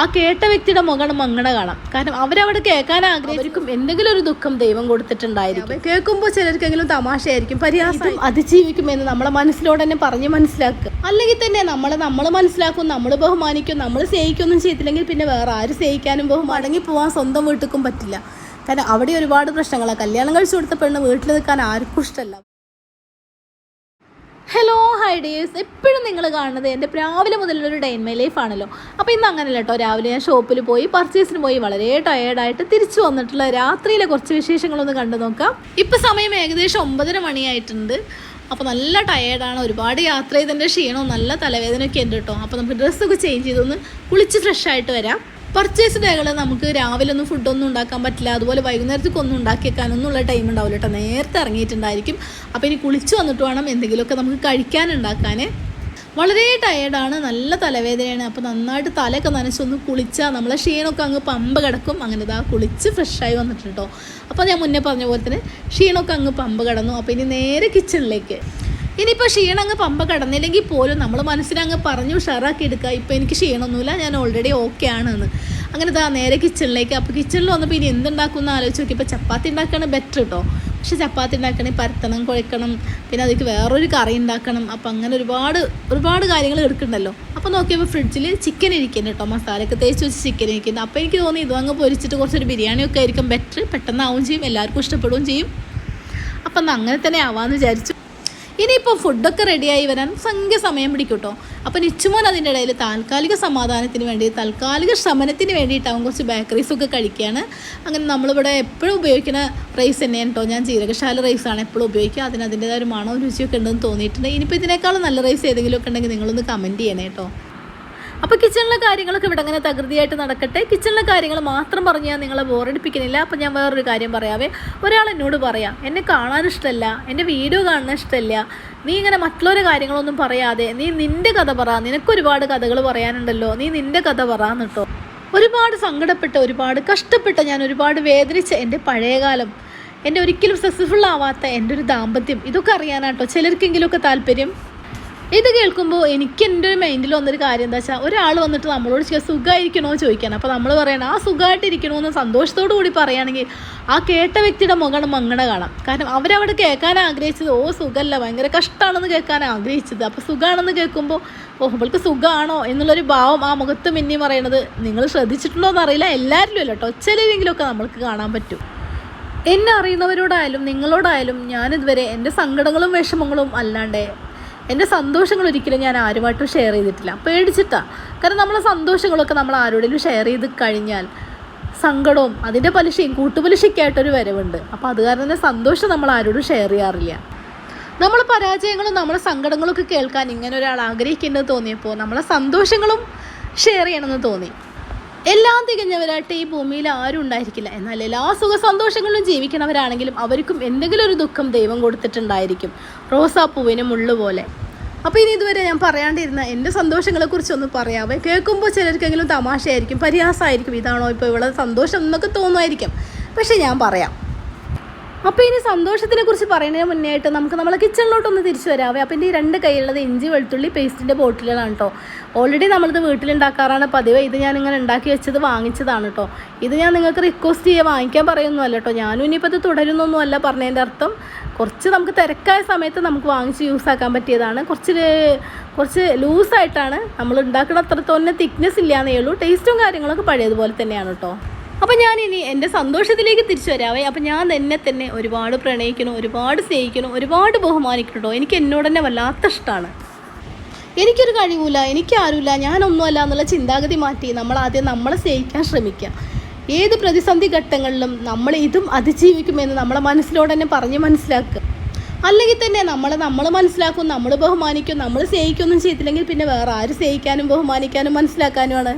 ആ കേട്ട വ്യക്തിയുടെ മുഖം മങ്ങണ കാണാം. കാരണം അവരവിടെ കേൾക്കാൻ ആഗ്രഹിക്കും എന്തെങ്കിലും ഒരു ദുഃഖം ദൈവം കൊടുത്തിട്ടുണ്ടായിരിക്കും. കേൾക്കുമ്പോൾ ചിലർക്കെങ്കിലും തമാശയായിരിക്കും. പരിഹാസം അതിജീവിക്കുമെന്ന് നമ്മളെ മനസ്സിലോട് തന്നെ പറഞ്ഞ് മനസ്സിലാക്കുക. അല്ലെങ്കിൽ തന്നെ നമ്മൾ നമ്മൾ മനസ്സിലാക്കും നമ്മൾ ബഹുമാനിക്കും നമ്മൾ സ്നേഹിക്കൊന്നും ചെയ്തില്ലെങ്കിൽ പിന്നെ വേറെ ആര് സ്നേഹിക്കാനും ബഹുമാനം അടങ്ങി പോകാൻ സ്വന്തം വീട്ടിലും പറ്റില്ല. കാരണം അവിടെ ഒരുപാട് പ്രശ്നങ്ങളാണ് കല്യാണം കഴിച്ചു കൊടുത്ത പെണ്ണ് വീട്ടിൽ നിൽക്കാൻ ആർക്കും ഇഷ്ടമല്ല. ഹലോ ഹൈ ഡേയ്സ് എപ്പോഴും നിങ്ങൾ കാണുന്നത് എന്റെ രാവിലെ മുതലുള്ളൊരു ഡേ ഇൻ മൈ ലൈഫ് ആണല്ലോ. അപ്പോൾ ഇന്ന് അങ്ങനെ കേട്ടോ രാവിലെ ഞാൻ ഷോപ്പിൽ പോയി പർച്ചേസിന് പോയി. വളരെ ടയേർഡായിട്ട് തിരിച്ചു വന്നിട്ടുള്ള രാത്രിയിലെ കുറച്ച് വിശേഷങ്ങളൊന്ന് കണ്ടു നോക്കാം. ഇപ്പോൾ സമയം ഏകദേശം ഒമ്പതര മണിയായിട്ടുണ്ട്. അപ്പോൾ നല്ല ടയേർഡാണ് ഒരുപാട് യാത്ര ചെയ്തതിന്റെ ക്ഷീണവും നല്ല തലവേദനയൊക്കെ ഉണ്ട് കേട്ടോ അപ്പോൾ നമുക്ക് ഡ്രസ്സൊക്കെ ചേഞ്ച് ചെയ്തൊന്ന് കുളിച്ച് ഫ്രഷ് ആയിട്ട് വരാം. പർച്ചേസ് ഡേകൾ നമുക്ക് രാവിലെ ഒന്നും ഫുഡൊന്നും ഉണ്ടാക്കാൻ പറ്റില്ല. അതുപോലെ വൈകുന്നേരത്തേക്ക് ഒന്നും ഉണ്ടാക്കി വെക്കാനൊന്നുള്ള ടൈം ഉണ്ടാവില്ല കേട്ടോ നേരത്തെ ഇറങ്ങിയിട്ടുണ്ടായിരിക്കും. അപ്പോൾ ഇനി കുളിച്ച് വന്നിട്ട് വേണം എന്തെങ്കിലുമൊക്കെ നമുക്ക് കഴിക്കാനുണ്ടാക്കാൻ വളരെ ടയേർഡാണ് നല്ല തലവേദനയാണ്. അപ്പോൾ നന്നായിട്ട് തലയൊക്കെ നനച്ചൊന്ന് കുളിച്ചാൽ നമ്മളെ ക്ഷീണമൊക്കെ അങ്ങ് പമ്പ് കിടക്കും. അങ്ങനെ ഇതാ കുളിച്ച് ഫ്രഷായി വന്നിട്ടുണ്ടോ അപ്പോൾ ഞാൻ മുന്നേ പറഞ്ഞ പോലെ തന്നെ ക്ഷീണമൊക്കെ അങ്ങ് പമ്പ് കിടന്നു. അപ്പോൾ ഇനി നേരെ കിച്ചണിലേക്ക് ഇനിയിപ്പോൾ ക്ഷീണം അങ്ങ് പമ്പ കടന്നില്ലെങ്കിൽ പോലും നമ്മൾ മനസ്സിനങ്ങ് പറഞ്ഞു ഉഷാറാക്കി എടുക്കുക. ഇപ്പോൾ എനിക്ക് ക്ഷീണമൊന്നുമില്ല ഞാൻ ഓൾറെഡി ഓക്കെ ആണെന്ന്. അങ്ങനെ താ നേരെ കിച്ചണിലേക്ക് അപ്പോൾ കിച്ചണിൽ വന്നപ്പോൾ ഇനി എന്തുണ്ടാക്കും എന്ന് ആലോചിച്ച് നോക്കിയപ്പോൾ ചപ്പാത്തി ഉണ്ടാക്കുകയാണ് ബെറ്റർ കേട്ടോ പക്ഷെ ചപ്പാത്തി ഉണ്ടാക്കണേ പരത്തണം കുഴക്കണം. പിന്നെ അതിലേക്ക് വേറൊരു കറി ഉണ്ടാക്കണം. അപ്പോൾ അങ്ങനെ ഒരുപാട് ഒരുപാട് കാര്യങ്ങൾ എടുക്കണ്ടല്ലോ. അപ്പോൾ നോക്കിയപ്പോൾ ഫ്രിഡ്ജിൽ ചിക്കൻ ഇരിക്കുന്നു കേട്ടോ മസാലയൊക്കെ തേച്ച് വെച്ച് ചിക്കൻ ഇരിക്കുന്നു അപ്പോൾ എനിക്ക് തോന്നി ഇതും അങ്ങ് പൊരിച്ചിട്ട് കുറച്ചൊരു ബിരിയാണിയൊക്കെ ആയിരിക്കും ബെറ്റർ പെട്ടെന്നാവും ചെയ്യും. എല്ലാവർക്കും ഇഷ്ടപ്പെടുകയും ചെയ്യും. അപ്പം അങ്ങനെ തന്നെ ആവാമെന്ന് വിചാരിച്ചു. ഇനിയിപ്പോൾ ഫുഡൊക്കെ റെഡിയായി വരാൻ സംഖ്യ സമയം പിടിക്കും കേട്ടോ അപ്പോൾ നിച്ചുമോൻ അതിന്റെ ഇടയിൽ താൽക്കാലിക സമാധാനത്തിന് വേണ്ടി താൽക്കാലിക ശമനത്തിന് വേണ്ടിയിട്ടാവും കുറച്ച് ബേക്കറീസൊക്കെ കഴിക്കുകയാണ്. അങ്ങനെ നമ്മളിവിടെ എപ്പോഴും ഉപയോഗിക്കുന്ന റൈസ് തന്നെയാണ് കേട്ടോ ഞാൻ ജീരകശാല റൈസാണ് എപ്പോഴും ഉപയോഗിക്കുക. അതിന് അതിന്റെതായ ഒരു മണവും രുചിയൊക്കെ ഉണ്ടെന്ന് തോന്നിയിട്ടുണ്ട്. ഇനിയിപ്പോൾ ഇതിനേക്കാളും നല്ല റൈസ് ഏതെങ്കിലുമൊക്കെ ഉണ്ടെങ്കിൽ നിങ്ങളൊന്ന് കമന്റ് ചെയ്യണേ കേട്ടോ അപ്പോൾ കിച്ചണിലെ കാര്യങ്ങളൊക്കെ ഇവിടെ അങ്ങനെ തകൃതിയായിട്ട് നടക്കട്ടെ. കിച്ചണിലെ കാര്യങ്ങൾ മാത്രം പറഞ്ഞ് ഞാൻ നിങ്ങളെ ബോറടിപ്പിക്കുന്നില്ല അപ്പോൾ ഞാൻ വേറൊരു കാര്യം പറയാവേ. ഒരാൾ എന്നോട് പറയാം എന്നെ കാണാൻ ഇഷ്ടമല്ല എന്റെ വീഡിയോ കാണാൻ ഇഷ്ടമല്ല നീ ഇങ്ങനെ മറ്റുള്ളവരുടെ കാര്യങ്ങളൊന്നും പറയാതെ നീ നിന്റെ കഥ പറ. നിനക്കൊരുപാട് കഥകൾ പറയാനുണ്ടല്ലോ. നീ നിന്റെ കഥ പറയാന്ന് കേട്ടോ ഒരുപാട് സങ്കടപ്പെട്ട ഒരുപാട് കഷ്ടപ്പെട്ട ഞാൻ ഒരുപാട് വേദനിച്ച എന്റെ പഴയകാലം. എന്റെ ഒരിക്കലും സക്സസ്ഫുൾ ആവാത്ത എന്റെ ഒരു ദാമ്പത്യം. ഇതൊക്കെ അറിയാനാട്ടോ. ചിലർക്കെങ്കിലുമൊക്കെ താല്പര്യം. ഇത് കേൾക്കുമ്പോൾ എനിക്ക് എന്റെ ഒരു മൈൻഡിൽ വന്നൊരു കാര്യം എന്താ വെച്ചാൽ ഒരാൾ വന്നിട്ട് നമ്മളോട് സുഖമായിരിക്കണോ ചോദിക്കാൻ അപ്പോൾ നമ്മൾ പറയണം ആ സുഖമായിട്ടിരിക്കണോ എന്ന് സന്തോഷത്തോടു കൂടി പറയുകയാണെങ്കിൽ ആ കേട്ട വ്യക്തിയുടെ മുഖം മങ്ങണ കാണാം. കാരണം അവരവിടെ കേൾക്കാൻ ആഗ്രഹിച്ചത് ഓ സുഖമല്ല ഭയങ്കര കഷ്ടമാണെന്ന് കേൾക്കാൻ ആഗ്രഹിച്ചത്. അപ്പോൾ സുഖമാണെന്ന് കേൾക്കുമ്പോൾ ഓ അവൾക്ക് സുഖമാണോ എന്നുള്ളൊരു ഭാവം ആ മുഖത്ത് മിന്നി പറയണത് നിങ്ങൾ ശ്രദ്ധിച്ചിട്ടുണ്ടോ എന്നറിയില്ല. എല്ലാവരിലും അല്ല കേട്ടോ ചിലരെങ്കിലുമൊക്കെ നമ്മൾക്ക് കാണാൻ പറ്റും. എന്നെ അറിയുന്നവരോടായാലും നിങ്ങളോടായാലും ഞാനിതുവരെ എന്റെ സങ്കടങ്ങളും വിഷമങ്ങളും അല്ലാണ്ട് എന്റെ സന്തോഷങ്ങൾ ഒരിക്കലും ഞാൻ ആരുമായിട്ടും ഷെയർ ചെയ്തിട്ടില്ല. പേടിച്ചിട്ടാ. കാരണം നമ്മളെ സന്തോഷങ്ങളൊക്കെ നമ്മൾ ആരോടെങ്കിലും ഷെയർ ചെയ്ത് കഴിഞ്ഞാൽ സങ്കടവും അതിന്റെ പലിശയും കൂട്ടുപലിശയ്ക്കായിട്ടൊരു വരവുണ്ട്. അപ്പോൾ അത് കാരണം തന്നെ സന്തോഷം നമ്മൾ ആരോടും ഷെയർ ചെയ്യാറില്ല. നമ്മൾ പരാജയങ്ങളും നമ്മളെ സങ്കടങ്ങളൊക്കെ കേൾക്കാൻ ഇങ്ങനെ ഒരാൾ ആഗ്രഹിക്കേണ്ടത് തോന്നിയപ്പോൾ നമ്മളെ സന്തോഷങ്ങളും ഷെയർ ചെയ്യണമെന്ന് തോന്നി. എല്ലാം തികഞ്ഞവരായിട്ട് ഈ ഭൂമിയിൽ ആരും ഉണ്ടായിരിക്കില്ല. എന്നാൽ എല്ലാ സുഖ സന്തോഷങ്ങളിലും ജീവിക്കണവരാണെങ്കിലും അവർക്കും എന്തെങ്കിലും ഒരു ദുഃഖം ദൈവം കൊടുത്തിട്ടുണ്ടായിരിക്കും. റോസാപ്പൂവിന് മുള്ളു പോലെ. അപ്പോൾ ഇനി ഇതുവരെ ഞാൻ പറയാണ്ടിരുന്ന എന്റെ സന്തോഷങ്ങളെക്കുറിച്ച് ഒന്ന് പറയാവേ. കേൾക്കുമ്പോൾ ചിലർക്കെങ്കിലും തമാശയായിരിക്കും പരിഹാസമായിരിക്കും. ഇതാണോ ഇപ്പോൾ ഇവിടെ സന്തോഷം എന്നൊക്കെ തോന്നുമായിരിക്കും. പക്ഷേ ഞാൻ പറയാം. അപ്പോൾ ഇനി സന്തോഷത്തിനെ കുറിച്ച് പറയുന്നതിന് മുന്നേ ആയിട്ട് നമുക്ക് നമ്മളെ കിച്ചണിലോട്ടൊന്ന് തിരിച്ചു വരാവേ. അപ്പോൾ എന്റെ രണ്ട് കയ്യിലുള്ളത് ഇഞ്ചി വെളുത്തുള്ളി പേസ്റ്റിന്റെ ബോട്ടിലുകളാണ് കേട്ടോ ഓൾറെഡി നമ്മളിത് വീട്ടിലുണ്ടാക്കാറാണ് പതിവ്. ഇത് ഞാൻ ഇങ്ങനെ ഉണ്ടാക്കി വെച്ചത് വാങ്ങിച്ചതാണ് കേട്ടോ ഇത് ഞാൻ നിങ്ങൾക്ക് റിക്വസ്റ്റ് ചെയ്യുക വാങ്ങിക്കാൻ പറയുന്നതല്ല കേട്ടോ ഞാനും ഇനിയിപ്പോൾ ഇത് തുടരുന്നൊന്നും അല്ല പറഞ്ഞതിന്റെ അർത്ഥം. കുറച്ച് നമുക്ക് തിരക്കായ സമയത്ത് നമുക്ക് വാങ്ങിച്ച് യൂസ് ആക്കാൻ പറ്റിയതാണ്. കുറച്ച് കുറച്ച് ലൂസായിട്ടാണ് നമ്മൾ ഉണ്ടാക്കുന്ന അത്രത്തോന്നെ തിക്നെസ് ഇല്ലാന്നേ ഉള്ളൂ. ടേസ്റ്റും കാര്യങ്ങളൊക്കെ പഴയതുപോലെ തന്നെയാണ് കേട്ടോ അപ്പം ഞാൻ ഇനി എന്റെ സന്തോഷത്തിലേക്ക് തിരിച്ചു വരാവേ. അപ്പം ഞാൻ എന്നെ തന്നെ ഒരുപാട് പ്രണയിക്കണം ഒരുപാട് സ്നേഹിക്കണം ഒരുപാട് ബഹുമാനിക്കണം എനിക്ക് എന്നോട് തന്നെ വല്ലാത്ത ഇഷ്ടമാണ് എനിക്കൊരു കഴിവില്ല എനിക്കാരുമില്ല ഞാനൊന്നുമല്ല എന്നുള്ള ചിന്താഗതി മാറ്റി നമ്മൾ ആദ്യം നമ്മളെ സ്നേഹിക്കാൻ ശ്രമിക്കുക. ഏത് പ്രതിസന്ധി ഘട്ടങ്ങളിലും നമ്മൾ ഇതും അതിജീവിക്കുമെന്ന് നമ്മളെ മനസ്സിലോട് തന്നെ പറഞ്ഞ് മനസ്സിലാക്കുക. അല്ലെങ്കിൽ തന്നെ നമ്മൾ നമ്മൾ മനസ്സിലാക്കും നമ്മൾ ബഹുമാനിക്കും നമ്മൾ സ്നേഹിക്കൊന്നും ചെയ്തില്ലെങ്കിൽ പിന്നെ വേറെ ആര് സ്നേഹിക്കാനും ബഹുമാനിക്കാനും മനസ്സിലാക്കാനുമാണ്.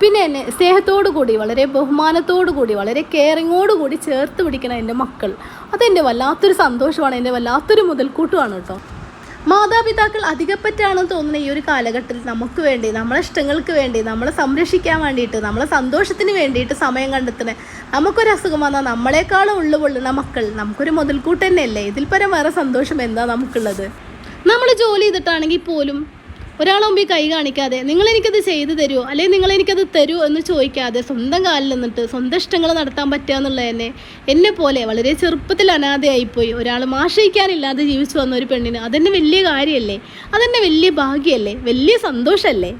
പിന്നെ എന്നെ സ്നേഹത്തോടു കൂടി വളരെ ബഹുമാനത്തോടു കൂടി വളരെ കെയറിങ്ങോടു കൂടി ചേർത്ത് പിടിക്കണം എന്റെ മക്കൾ. അതെന്റെ വല്ലാത്തൊരു സന്തോഷമാണ് എന്റെ വല്ലാത്തൊരു മുതൽക്കൂട്ടുമാണ് കേട്ടോ. മാതാപിതാക്കൾ അധികപ്പറ്റാണെന്ന് തോന്നുന്ന ഈ ഒരു കാലഘട്ടത്തിൽ നമുക്ക് വേണ്ടി നമ്മളെ ഇഷ്ടങ്ങൾക്ക് വേണ്ടി നമ്മളെ സംരക്ഷിക്കാൻ വേണ്ടിയിട്ട് നമ്മളെ സന്തോഷത്തിന് വേണ്ടിയിട്ട് സമയം കണ്ടെത്തണേ നമുക്കൊരു അസുഖം വന്നാൽ നമ്മളെക്കാളും ഉള്ളു പൊള്ളുന്ന മക്കൾ നമുക്കൊരു മുതൽക്കൂട്ട് തന്നെയല്ലേ? ഇതിൽ പരം വേറെ സന്തോഷം എന്താ നമുക്കുള്ളത്? നമ്മൾ ജോലി ചെയ്തിട്ടാണെങ്കിൽ പോലും ഒരാളെ മുമ്പിൽ കൈ കാണിക്കാതെ നിങ്ങൾ എനിക്കത് ചെയ്തു തരുമോ അല്ലെങ്കിൽ നിങ്ങൾ എനിക്കത് തരുമോ എന്ന് ചോദിക്കാതെ സ്വന്തം കാലിൽ നിന്നിട്ട് സ്വന്തം ഇഷ്ടങ്ങൾ നടത്താൻ പറ്റുക എന്നുള്ളത് തന്നെ എന്നെ പോലെ വളരെ ചെറുപ്പത്തിൽ അനാഥയായിപ്പോയി. ഒരാൾ ആശ്രയിക്കാനില്ലാതെ ജീവിച്ചു വന്ന ഒരു പെണ്ണിന് അതെന്നെ വലിയ കാര്യമല്ലേ അതെന്നെ വലിയ ഭാഗ്യമല്ലേ വലിയ സന്തോഷമല്ലേ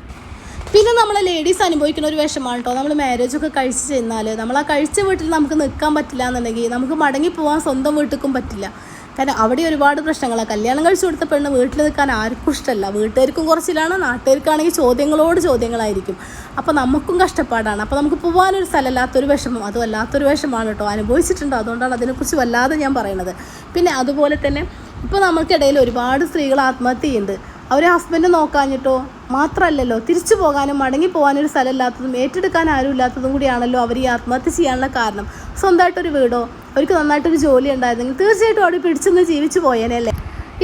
പിന്നെ നമ്മൾ ലേഡീസ് അനുഭവിക്കുന്ന ഒരു വിഷമാണ് കേട്ടോ നമ്മൾ മാരേജ് ഒക്കെ കഴിച്ചു ചെന്നാൽ നമ്മൾ ആ കഴിച്ച വീട്ടിൽ നമുക്ക് നിൽക്കാൻ പറ്റില്ല എന്നുണ്ടെങ്കിൽ നമുക്ക് മടങ്ങി പോകാൻ സ്വന്തം വീട്ടിലേക്കും പറ്റില്ല. കാരണം അവിടെ ഒരുപാട് പ്രശ്നങ്ങളാണ് കല്യാണം കഴിച്ചു കൊടുത്ത പെണ്ണ് വീട്ടിൽ നിൽക്കാൻ ആർക്കും ഇഷ്ടമല്ല. വീട്ടുകാർക്കും കുറച്ചിലാണ് നാട്ടുകാർക്കാണെങ്കിൽ ചോദ്യങ്ങളോട് ചോദ്യങ്ങളായിരിക്കും. അപ്പോൾ നമുക്കും കഷ്ടപ്പാടാണ്. അപ്പോൾ നമുക്ക് പോകാനൊരു സ്ഥലമില്ലാത്തൊരു വിഷമം. അതും അല്ലാത്തൊരു വിഷമമാണ് കേട്ടോ. അനുഭവിച്ചിട്ടുണ്ട്. അതുകൊണ്ടാണ് അതിനെക്കുറിച്ച് വല്ലാതെ ഞാൻ പറയുന്നത് പിന്നെ അതുപോലെ തന്നെ ഇപ്പോൾ നമുക്കിടയിൽ ഒരുപാട് സ്ത്രീകൾ ആത്മഹത്യ ചെയ്യുന്നുണ്ട്. അവർ ഹസ്ബൻഡ് നോക്കാഞ്ഞിട്ടോ മാത്രമല്ലല്ലോ തിരിച്ചു പോകാനും മടങ്ങി പോകാനൊരു സ്ഥലമില്ലാത്തതും ഏറ്റെടുക്കാൻ ആരും ഇല്ലാത്തതും കൂടിയാണല്ലോ അവർ ഈ ആത്മഹത്യ ചെയ്യാനുള്ള കാരണം. സ്വന്തമായിട്ടൊരു വീടോ അവർക്ക് നന്നായിട്ടൊരു ജോലി ഉണ്ടായിരുന്നെങ്കിൽ തീർച്ചയായിട്ടും അവിടെ പിടിച്ചെന്ന് ജീവിച്ചു പോയേനല്ലേ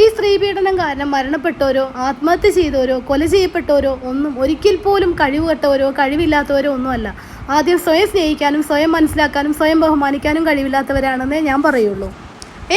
ഈ സ്ത്രീ പീഡനം കാരണം മരണപ്പെട്ടവരോ ആത്മഹത്യ ചെയ്തവരോ കൊല ചെയ്യപ്പെട്ടവരോ ഒന്നും ഒരിക്കൽ പോലും കഴിവുകെട്ടവരോ കഴിവില്ലാത്തവരോ ഒന്നുമല്ല. ആദ്യം സ്വയം സ്നേഹിക്കാനും സ്വയം മനസ്സിലാക്കാനും സ്വയം ബഹുമാനിക്കാനും കഴിവില്ലാത്തവരാണെന്നേ ഞാൻ പറയുള്ളൂ.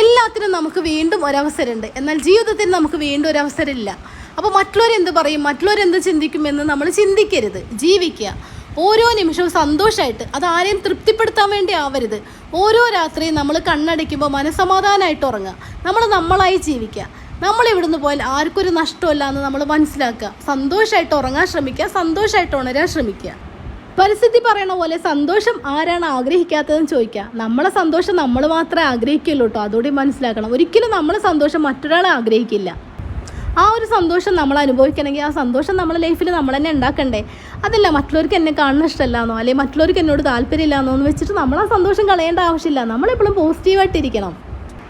എല്ലാത്തിനും നമുക്ക് വീണ്ടും ഒരവസരമുണ്ട്. എന്നാൽ ജീവിതത്തിൽ നമുക്ക് വീണ്ടും ഒരവസരമില്ല. അപ്പോൾ മറ്റുള്ളവരെന്ത് പറയും? മറ്റുള്ളവരെന്ത് ചിന്തിക്കുമെന്ന് നമ്മൾ ചിന്തിക്കരുത്. ജീവിക്കുക. ഓരോ നിമിഷവും സന്തോഷമായിട്ട് അത് ആരെയും തൃപ്തിപ്പെടുത്താൻ വേണ്ടി ആവരുത്. ഓരോ രാത്രിയും നമ്മൾ കണ്ണടയ്ക്കുമ്പോൾ മനസമാധാനമായിട്ട് ഉറങ്ങുക. നമ്മൾ നമ്മളായി ജീവിക്കുക. നമ്മൾ ഇവിടുന്ന് പോയാൽ ആർക്കൊരു നഷ്ടമല്ല എന്ന് നമ്മൾ മനസ്സിലാക്കുക. സന്തോഷമായിട്ട് ഉറങ്ങാൻ ശ്രമിക്കുക സന്തോഷമായിട്ട് ഉണരാൻ ശ്രമിക്കുക. പരിസ്ഥിതി പറയണ പോലെ സന്തോഷം ആരാണ് ആഗ്രഹിക്കാത്തതെന്ന് ചോദിക്കുക. നമ്മളെ സന്തോഷം നമ്മൾ മാത്രമേ ആഗ്രഹിക്കുള്ളൂ കേട്ടോ. അതുകൂടി മനസ്സിലാക്കണം. ഒരിക്കലും നമ്മളെ സന്തോഷം മറ്റൊരാളെ ആഗ്രഹിക്കില്ല. ആ ഒരു സന്തോഷം നമ്മൾ അനുഭവിക്കണമെങ്കിൽ ആ സന്തോഷം നമ്മളെ ലൈഫിൽ നമ്മൾ തന്നെ ഉണ്ടാക്കണ്ടേ? അതല്ല മറ്റുള്ളവർക്ക് എന്നെ കാണുന്ന ഇഷ്ടമല്ലാന്നോ അല്ലെങ്കിൽ മറ്റുള്ളവർക്ക് എന്നോട് താല്പര്യമില്ലാന്നോ എന്ന് വെച്ചിട്ട് നമ്മൾ ആ സന്തോഷം കളയേണ്ട ആവശ്യമില്ല. നമ്മളെപ്പോഴും പോസിറ്റീവായിട്ടിരിക്കണം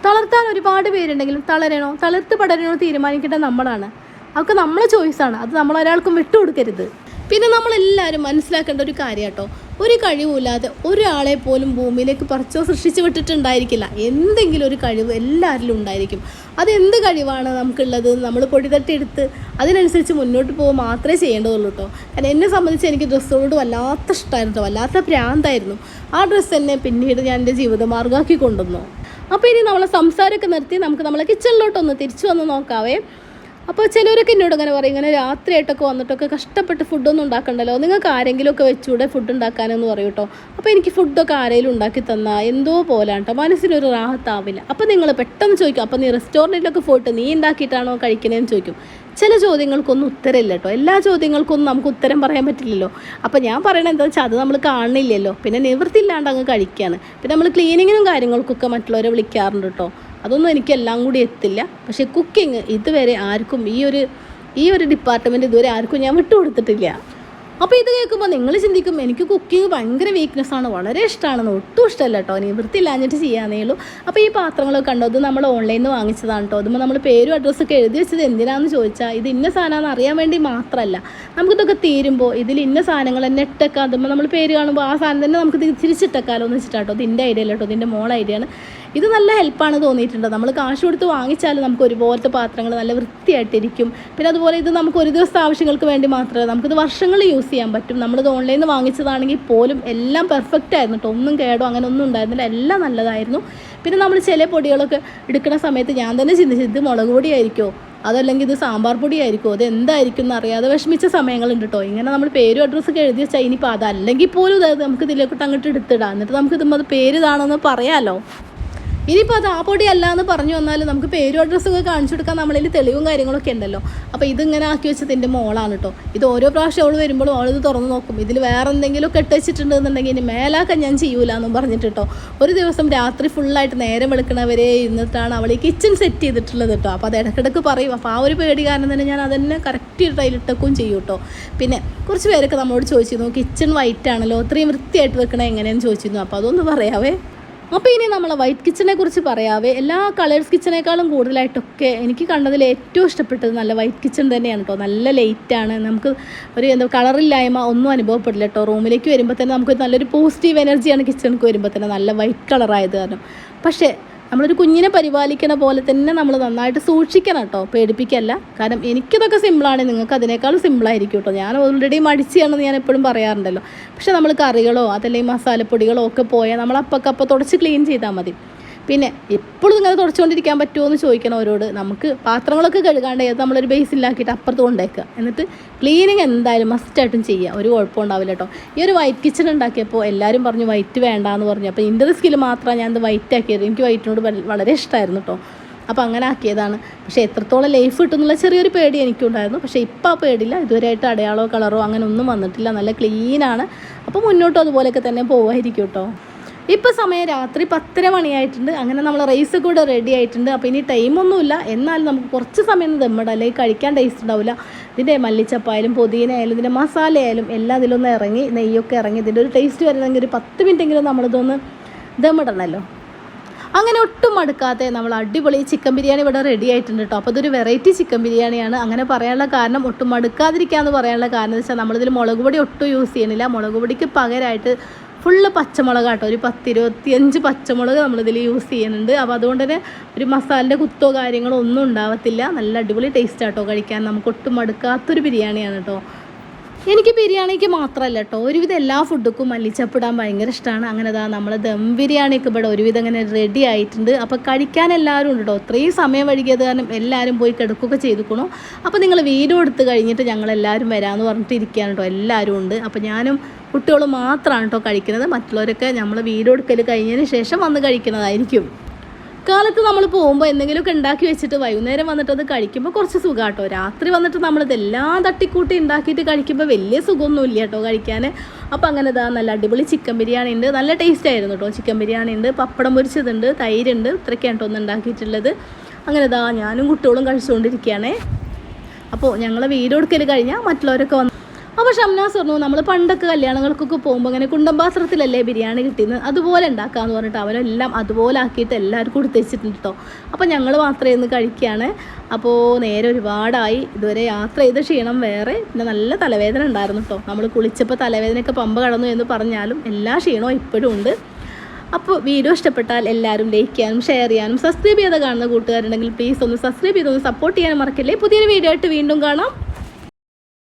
തളർത്താൻ ഒരുപാട് പേരുണ്ടെങ്കിലും തളരണോ തളർത്ത് പടരണോ തീരുമാനിക്കേണ്ടത് നമ്മളാണ്. അതൊക്കെ നമ്മളെ ചോയ്സാണ് അത് നമ്മൾ ഒരാൾക്കും വിട്ടുകൊടുക്കരുത്. പിന്നെ നമ്മളെല്ലാവരും മനസ്സിലാക്കേണ്ട ഒരു കാര്യം കേട്ടോ ഒരു കഴിവുമില്ലാതെ ഒരാളെ പോലും ഭൂമിയിലേക്ക് പറിച്ചോ സൃഷ്ടിച്ചു വിട്ടിട്ടുണ്ടായിരിക്കില്ല. എന്തെങ്കിലും ഒരു കഴിവ് എല്ലാവരിലും ഉണ്ടായിരിക്കും. എന്ത് കഴിവാണ് നമുക്കുള്ളത്? നമ്മൾ പൊടി തട്ടിയെടുത്ത് അതിനനുസരിച്ച് മുന്നോട്ട് പോകുക മാത്രമേ ചെയ്യേണ്ടതുള്ളൂ കേട്ടോ കാരണം എന്നെ സംബന്ധിച്ച് എനിക്ക് ഡ്രസ്സുകളോട് വല്ലാത്ത ഇഷ്ടമായിരുന്നു വല്ലാത്ത ഭ്രാന്തായിരുന്നു ആ ഡ്രസ്സ് എന്നെ പിന്നീട് ഞാൻ എന്റെ ജീവിതമാർഗമാക്കി കൊണ്ടുവന്നു. അപ്പോൾ ഇനി നമ്മളെ സംസാരമൊക്കെ നിർത്തി നമുക്ക് നമ്മളെ കിച്ചണിലോട്ടൊന്ന് തിരിച്ചു വന്ന് നോക്കാവേ. അപ്പോൾ ചിലരൊക്കെ എന്നോട് ഇങ്ങനെ പറയും ഇങ്ങനെ രാത്രിയായിട്ടൊക്കെ വന്നിട്ടൊക്കെ കഷ്ടപ്പെട്ട് ഫുഡൊന്നും ഉണ്ടാക്കണ്ടല്ലോ. നിങ്ങൾക്ക് ആരെങ്കിലുമൊക്കെ വെച്ചുകൂടെ ഫുഡ് ഉണ്ടാക്കാനെന്ന് പറയും കേട്ടോ അപ്പോൾ എനിക്ക് ഫുഡൊക്കെ ആരെങ്കിലും ഉണ്ടാക്കി തന്നാൽ എന്തോ പോലാണ് കേട്ടോ മനസ്സിനൊരു റാഹത്താവില്ല. അപ്പോൾ നിങ്ങൾ പെട്ടെന്ന് ചോദിക്കും അപ്പോൾ നീ റെസ്റ്റോറന്റിലൊക്കെ പോയിട്ട് നീ ഉണ്ടാക്കിയിട്ടാണോ കഴിക്കണേന്ന് ചോദിക്കും. ചില ചോദ്യങ്ങൾക്കൊന്നും ഉത്തരമില്ല കേട്ടോ എല്ലാ ചോദ്യങ്ങൾക്കൊന്നും നമുക്ക് ഉത്തരം പറയാൻ പറ്റില്ലല്ലോ. അപ്പോൾ ഞാൻ പറയണത് എന്താ വെച്ചാൽ അത് നമ്മൾ കാണില്ലല്ലോ പിന്നെ നിവൃത്തിയില്ലാണ്ട് അങ്ങ് കഴിക്കുകയാണ് പിന്നെ നമ്മൾ ക്ലീനിങ്ങിനും കാര്യങ്ങൾക്കൊക്കെ മറ്റുള്ളവരെ വിളിക്കാറുണ്ട് കേട്ടോ അതൊന്നും എനിക്ക് എല്ലാം കൂടി എത്തില്ല. പക്ഷേ കുക്കിംഗ് ഇതുവരെ ആർക്കും ഈ ഒരു ഈ ഒരു ഡിപ്പാർട്ട്മെന്റ് ഇതുവരെ ആർക്കും ഞാൻ വിട്ടുകൊടുത്തിട്ടില്ല അപ്പോൾ ഇത് കേൾക്കുമ്പോൾ നിങ്ങൾ ചിന്തിക്കും എനിക്ക് കുക്കിംഗ് ഭയങ്കര വീക്ക്നെസ് ആണ് വളരെ ഇഷ്ടമാണെന്ന് ഒട്ടും ഇഷ്ടമല്ല കേട്ടോ ഇനി വൃത്തിയില്ലാഞ്ഞിട്ട് ചെയ്യാനേ ഉള്ളൂ. അപ്പോൾ ഈ പാത്രങ്ങളൊക്കെ കണ്ടോ ഇത് നമ്മൾ ഓൺലൈനിൽ നിന്ന് വാങ്ങിച്ചതാണ് കേട്ടോ അതുമ്പോൾ നമ്മൾ പേരും അഡ്രസ്സൊക്കെ എഴുതി വെച്ചത് എന്തിനാണെന്ന് ചോദിച്ചാൽ ഇത് ഇന്ന സാധനമാണെന്ന് അറിയാൻ വേണ്ടി മാത്രമല്ല നമുക്കിതൊക്കെ തീരുമ്പോൾ ഇതിൽ ഇന്ന സാധനങ്ങൾ തന്നെ ഇട്ടേക്കാം. അതുമ്പോൾ നമ്മൾ പേര് കാണുമ്പോൾ ആ സാധനം തന്നെ നമുക്ക് തിരിച്ചിട്ടേക്കാലോ എന്ന് വെച്ചിട്ടാട്ടോ ഇതിന്റെ ഐഡിയ അല്ല കേട്ടോ ഇതിന്റെ മോൾ ഐഡിയ ആണ്. ഇത് നല്ല ഹെൽപ്പാണ് തോന്നിയിട്ടുണ്ട്. നമ്മൾ കാശ് കൊടുത്ത് വാങ്ങിച്ചാൽ നമുക്ക് ഒരുപോലത്തെ പാത്രങ്ങൾ നല്ല വൃത്തിയായിട്ടിരിക്കും. പിന്നെ അതുപോലെ ഇത് നമുക്ക് ഒരു ദിവസത്തെ ആവശ്യങ്ങൾക്ക് വേണ്ടി മാത്രമല്ല നമുക്കിത് വർഷങ്ങൾ യൂസ് ചെയ്യാൻ പറ്റും. നമ്മളിത് ഓൺലൈനിൽ നിന്ന് വാങ്ങിച്ചതാണെങ്കിൽ പോലും എല്ലാം പെർഫെക്റ്റ് ആയിരുന്നു കേട്ടോ. ഒന്നും കേടോ അങ്ങനെ ഒന്നും ഉണ്ടായിരുന്നില്ല. എല്ലാം നല്ലതായിരുന്നു. പിന്നെ നമ്മൾ ചില പൊടികളൊക്കെ എടുക്കുന്ന സമയത്ത് ഞാൻ തന്നെ ചിന്തിച്ചു ഇത് മുളക് പൊടിയായിരിക്കുമോ അതല്ലെങ്കിൽ ഇത് സാമ്പാർ പൊടിയായിരിക്കും അത് എന്തായിരിക്കും എന്ന് അറിയാതെ വിഷമിച്ച സമയങ്ങളുണ്ട് കേട്ടോ. ഇങ്ങനെ നമ്മൾ പേരും അഡ്രസ്സൊക്കെ എഴുതി വെച്ചാൽ ഇനിയിപ്പോൾ അതല്ലെങ്കിൽ പോലും ഇത് നമുക്ക് ഇതിലേക്കിട്ട് അങ്ങോട്ട് എടുത്തിടാം. എന്നിട്ട് നമുക്ക് ഇതുമ്പോൾ അത് പേര് ഇതാണെന്ന് പറയാമല്ലോ ഇനിയിപ്പോൾ അത് ആ പൊടി അല്ല എന്ന് പറഞ്ഞു വന്നാൽ നമുക്ക് പേരും അഡ്രസ്സൊക്കെ കാണിച്ചു കൊടുക്കാൻ നമ്മളിൽ തെളിവും കാര്യങ്ങളൊക്കെ ഉണ്ടല്ലോ. അപ്പോൾ ഇതിങ്ങനെ ആക്കി വെച്ചത് എന്റെ മോളാണ് കേട്ടോ ഇത് ഓരോ പ്രാവശ്യം അവൾ വരുമ്പോഴും അവളിത് തുറന്ന് നോക്കും. ഇതിൽ വേറെ എന്തെങ്കിലും ഒക്കെ ഇട്ട് വെച്ചിട്ടുണ്ടെന്നുണ്ടെങ്കിൽ ഇനി മേലാക്കാൻ ഞാൻ ചെയ്യൂല എന്നും പറഞ്ഞിട്ട് കേട്ടോ ഒരു ദിവസം രാത്രി ഫുള്ളായിട്ട് നേരം വെളുക്കണവരെ ഇരുന്നിട്ടാണ് അവൾ ഈ കിച്ചൺ സെറ്റ് ചെയ്തിട്ടുള്ളത് കേട്ടോ അപ്പോൾ അത് ഇടയ്ക്കിടയ്ക്ക് പറയും. അപ്പോൾ ആ ഒരു പേടി കാരണം തന്നെ ഞാൻ അതന്നെ കറക്റ്റ് ടൈലിട്ടൊക്കും ചെയ്യും കേട്ടോ പിന്നെ കുറച്ച് പേരൊക്കെ നമ്മളോട് ചോദിച്ചിരുന്നു കിച്ചൺ വൈറ്റ് ആണല്ലോ? അത്രയും വൃത്തിയായിട്ട് വെക്കണേ എങ്ങനെയെന്ന് ചോദിച്ചിരുന്നു. അപ്പോൾ അതൊന്ന് പറയാവേ. അപ്പോൾ ഇനി നമ്മൾ വൈറ്റ് കിച്ചനെ കുറിച്ച് പറയാവേ. എല്ലാ കളേഴ്സ് കിച്ചനേക്കാളും കൂടുതലായിട്ടൊക്കെ എനിക്ക് കണ്ടതിൽ ഏറ്റവും ഇഷ്ടപ്പെട്ടത് നല്ല വൈറ്റ് കിച്ചൺ തന്നെയാണ് കേട്ടോ നല്ല ലൈറ്റാണ് നമുക്ക് ഒരു എന്താ കളറില്ലായ്മ ഒന്നും അനുഭവപ്പെടില്ല കേട്ടോ റൂമിലേക്ക് വരുമ്പോൾ തന്നെ നമുക്ക് നല്ലൊരു പോസിറ്റീവ് എനർജിയാണ് കിച്ചണിക്ക് വരുമ്പോൾ തന്നെ നല്ല വൈറ്റ് കളറായത് കാരണം. പക്ഷേ നമ്മളൊരു കുഞ്ഞിനെ പരിപാലിക്കണ പോലെ തന്നെ നമ്മൾ നന്നായിട്ട് സൂക്ഷിക്കണം കേട്ടോ. പേടിപ്പിക്കല്ല. കാരണം എനിക്കിതൊക്കെ സിമ്പിളാണ് നിങ്ങൾക്ക് അതിനേക്കാളും സിമ്പിളായിരിക്കും കേട്ടോ. ഞാൻ ഓൾറെഡി മടിച്ചാണെന്ന് ഞാൻ എപ്പോഴും പറയാറുണ്ടല്ലോ. പക്ഷേ നമ്മൾ കറികളോ അതല്ലെങ്കിൽ മസാലപ്പൊടികളോ ഒക്കെ പോയാൽ നമ്മൾ അപ്പക്കപ്പം തുടച്ച് ക്ലീൻ ചെയ്താൽ മതി. പിന്നെ എപ്പോഴും ഇങ്ങനെ തുടച്ചുകൊണ്ടിരിക്കാൻ പറ്റുമോ എന്ന് ചോദിക്കണം അവരോട്. നമുക്ക് പാത്രങ്ങളൊക്കെ കഴുകാണ്ട് ഏത് നമ്മളൊരു ബേസിലാക്കിയിട്ട് അപ്പുറത്ത് കൊണ്ടേക്കുക. എന്നിട്ട് ക്ലീനിങ് എന്തായാലും മസ്റ്റായിട്ടും ചെയ്യുക ഒരു കുഴപ്പം ഉണ്ടാവില്ല കേട്ടോ ഈ ഒരു വൈറ്റ് കിച്ചൺ ഉണ്ടാക്കിയപ്പോൾ എല്ലാവരും പറഞ്ഞു വൈറ്റ് വേണ്ട എന്ന് പറഞ്ഞു. അപ്പോൾ എന്റെ സ്കിൽ മാത്രമാണ് ഞാൻ ഇത് വൈറ്റ് ആക്കിയത്. എനിക്ക് വൈറ്റിനോട് വളരെ ഇഷ്ടമായിരുന്നു കേട്ടോ അപ്പോൾ അങ്ങനെ ആക്കിയതാണ്. പക്ഷേ എത്രത്തോളം ലൈഫ് കിട്ടുന്നുള്ള ചെറിയൊരു പേടി എനിക്കുണ്ടായിരുന്നു. പക്ഷേ ഇപ്പോൾ ആ പേടിയില്ല. ഇതുവരെയായിട്ട് അടയാളോ കളറോ അങ്ങനെ ഒന്നും വന്നിട്ടില്ല. നല്ല ക്ലീനാണ് അപ്പോൾ മുന്നോട്ടും അതുപോലെയൊക്കെ തന്നെ പോവായിരിക്കും കേട്ടോ ഇപ്പോൾ സമയം രാത്രി പത്തര മണിയായിട്ടുണ്ട്. അങ്ങനെ നമ്മൾ റൈസ് കൂടെ റെഡി ആയിട്ടുണ്ട്. അപ്പോൾ ഇനി ടൈമൊന്നുമില്ല എന്നാൽ നമുക്ക് കുറച്ച് സമയം ദമ്മിടാം. അല്ലെങ്കിൽ കഴിക്കാൻ ടേസ്റ്റ് ഉണ്ടാവില്ല. ഇതിന്റെ മല്ലിച്ചപ്പായാലും പുതിന ആയാലും ഇതിന്റെ മസാല ആയാലും എല്ലാം ഇതിലൊന്ന് ഇറങ്ങി നെയ്യൊക്കെ ഇറങ്ങി ഇതിന്റെ ഒരു ടേസ്റ്റ് വരണമെങ്കിൽ ഒരു പത്ത് മിനിറ്റെങ്കിലും നമ്മളിതൊന്ന് ദമ്മിടണമല്ലോ അങ്ങനെ ഒട്ടും മടുക്കാതെ നമ്മൾ അടിപൊളി ചിക്കൻ ബിരിയാണി ഇവിടെ റെഡി ആയിട്ടുണ്ട് കേട്ടോ അപ്പോൾ ഇതൊരു വെറൈറ്റി ചിക്കൻ ബിരിയാണിയാണ്. അങ്ങനെ പറയാനുള്ള കാരണം ഒട്ടും മടുക്കാതിരിക്കാന്ന് പറയാനുള്ള കാരണം എന്ന് വെച്ചാൽ നമ്മളിതിൽ മുളക് പൊടി ഒട്ടും യൂസ് ചെയ്യണില്ല മുളക് പൊടിക്ക് പകരമായിട്ട് ഫുള്ള് പച്ചമുളക് കേട്ടോ ഒരു പത്തിരുപത്തിയഞ്ച് പച്ചമുളക് നമ്മളിതിൽ യൂസ് ചെയ്യുന്നുണ്ട്. അപ്പോൾ അതുകൊണ്ട് തന്നെ ഒരു മസാലന്റെ കുത്തോ കാര്യങ്ങളോ ഒന്നും ഉണ്ടാവത്തില്ല. നല്ല അടിപൊളി ടേസ്റ്റ് ആട്ടോ കഴിക്കാൻ. നമുക്ക് ഒട്ടും മടുക്കാത്തൊരു ബിരിയാണിയാണ് കേട്ടോ എനിക്ക് ബിരിയാണിക്ക് മാത്രമല്ല കേട്ടോ ഒരുവിധം എല്ലാ ഫുഡുക്കും മല്ലിച്ചപ്പിടാൻ ഭയങ്കര ഇഷ്ടമാണ് അങ്ങനെ അതാ നമ്മൾ ദം ബിരിയാണിയൊക്കെ ഇവിടെ ഒരുവിധം അങ്ങനെ റെഡി ആയിട്ടുണ്ട്. അപ്പോൾ കഴിക്കാൻ എല്ലാവരും ഉണ്ട് കേട്ടോ ഇത്രയും സമയം വഴുകിയത് കാരണം എല്ലാവരും പോയി കിടക്കുകയൊക്കെ ചെയ്തുക്കണു. അപ്പോൾ നിങ്ങൾ വീഡിയോ എടുത്ത് കഴിഞ്ഞിട്ട് ഞങ്ങൾ എല്ലാവരും വരാമെന്ന് പറഞ്ഞിട്ട് ഇരിക്കുകയാണ് കേട്ടോ എല്ലാവരും ഉണ്ട്. അപ്പോൾ ഞാനും കുട്ടികളും മാത്രമാണ് കേട്ടോ കഴിക്കുന്നത്. മറ്റുള്ളവരൊക്കെ നമ്മൾ വീട് എടുക്കൽ കഴിഞ്ഞതിന് ശേഷം വന്ന് കഴിക്കുന്നതായിരിക്കും. കാലത്ത് നമ്മൾ പോകുമ്പോൾ എന്തെങ്കിലുമൊക്കെ ഉണ്ടാക്കി വെച്ചിട്ട് വൈകുന്നേരം വന്നിട്ട് അത് കഴിക്കുമ്പോൾ കുറച്ച് സുഖം കേട്ടോ. രാത്രി വന്നിട്ട് നമ്മളിതെല്ലാം തട്ടിക്കൂട്ടി ഉണ്ടാക്കിയിട്ട് കഴിക്കുമ്പോൾ വലിയ സുഖമൊന്നുമില്ല കേട്ടോ കഴിക്കാൻ അപ്പോൾ അങ്ങനെ ഇതാ നല്ല അടിപൊളി ചിക്കൻ ബിരിയാണി ഉണ്ട്. നല്ല ടേസ്റ്റ് ആയിരുന്നു കേട്ടോ. ചിക്കൻ ബിരിയാണി ഉണ്ട് പപ്പടം പൊരിച്ചതുണ്ട് തൈരുണ്ട് ഇത്രയ്ക്കാണ് കേട്ടോ ഒന്ന് ഉണ്ടാക്കിയിട്ടുള്ളത്. അങ്ങനെ ഇതാ ഞാനും കുട്ടികളും കഴിച്ചുകൊണ്ടിരിക്കുകയാണേ. അപ്പോൾ ഞങ്ങൾ വീട് കൊടുക്കൽ കഴിഞ്ഞാൽ മറ്റുള്ളവരൊക്കെ വന്ന് അപ്പോൾ ഷംനാസ് പറഞ്ഞു നമ്മൾ പണ്ടൊക്കെ കല്യാണങ്ങൾക്കൊക്കെ പോകുമ്പോൾ അങ്ങനെ കുണ്ടമ്പാസ്ത്രത്തിലല്ലേ ബിരിയാണി കിട്ടിയെന്ന് അതുപോലെ ഉണ്ടാക്കാമെന്ന് പറഞ്ഞിട്ട് അവരെല്ലാം അതുപോലെ ആക്കിയിട്ട് എല്ലാവർക്കും കൊടുത്തുവെച്ചിട്ടുണ്ട് കേട്ടോ അപ്പോൾ ഞങ്ങൾ മാത്രമേ ഇന്ന് കഴിക്കുകയാണ് അപ്പോൾ നേരെ ഒരുപാടായി. ഇതുവരെ യാത്ര ചെയ്ത ക്ഷീണം വേറെ. പിന്നെ നല്ല തലവേദന ഉണ്ടായിരുന്നു കേട്ടോ നമ്മൾ കുളിച്ചപ്പോൾ തലവേദനയൊക്കെ പമ്പ കടന്നു എന്ന് പറഞ്ഞാലും എല്ലാ ക്ഷീണവും ഇപ്പോഴും ഉണ്ട്. അപ്പോൾ വീഡിയോ ഇഷ്ടപ്പെട്ടാൽ എല്ലാവരും ലൈക്ക് ചെയ്യാനും ഷെയർ ചെയ്യാനും സബ്സ്ക്രൈബ് ചെയ്ത് കാണുന്ന കൂട്ടുകാരുണ്ടെങ്കിൽ പ്ലീസ് ഒന്ന് സബ്സ്ക്രൈബ് ചെയ്തൊന്ന് സപ്പോർട്ട് ചെയ്യാനും മറക്കല്ലേ. പുതിയൊരു വീഡിയോ ആയിട്ട് വീണ്ടും കാണാം.